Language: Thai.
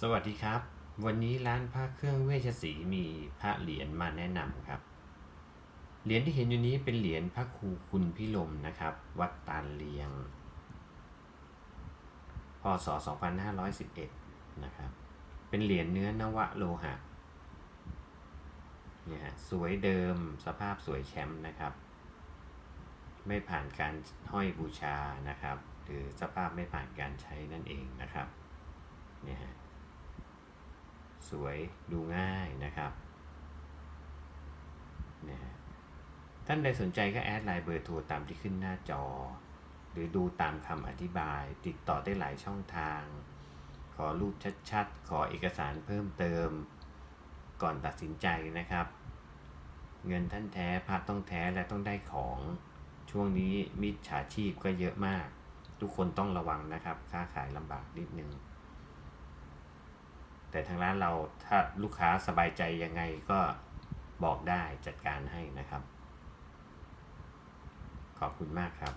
สวัสดีครับ วันนี้ร้านพระเครื่องเวชศรีมีพระเหรียญมาแนะนำครับ เหรียญที่เห็นอยู่นี้เป็นเหรียญพระครูคุณพิลมนะครับ วัดตาลเลียง พศ 2511 นะครับ เป็นเหรียญเนื้อนวะโลหะเนี่ยฮะสวยเดิมสภาพสวยแชมป์นะครับ ไม่ผ่านการห้อยบูชานะครับ หรือสภาพไม่ผ่านการใช้นั่นเองนะครับเนี่ยฮะ สวยดูง่ายนะครับนะฮะท่านใดสนใจก็แอดไลน์เบอร์โทรตามที่ขึ้นหน้าจอ หรือดูตามคำอธิบาย ติดต่อได้หลายช่องทาง ขอรูปชัดๆ ขอเอกสารเพิ่มเติม ก่อนตัดสินใจนะครับ เงินท่านแท้พาต้องแท้และต้องได้ของช่วงนี้มิจฉาชีพก็เยอะมาก ทุกคนต้องระวังนะครับ ค้าขายลำบากนิดนึง แต่ทางร้านเราถ้าลูกค้าสบายใจยังไงก็บอกได้จัดการให้นะครับ ขอบคุณมากครับ